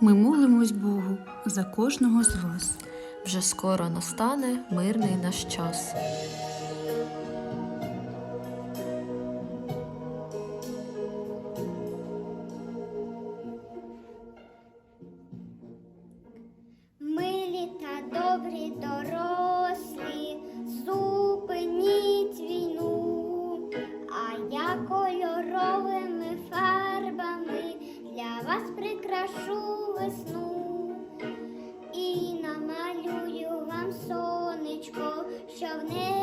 Ми молимось Богу за кожного з вас. Вже скоро настане мирний наш час. Милі та добрі дорослі, зупиніть війну, а я кольоровими фарбами для вас прикрашу весну. І намалюю вам сонечко, що в небі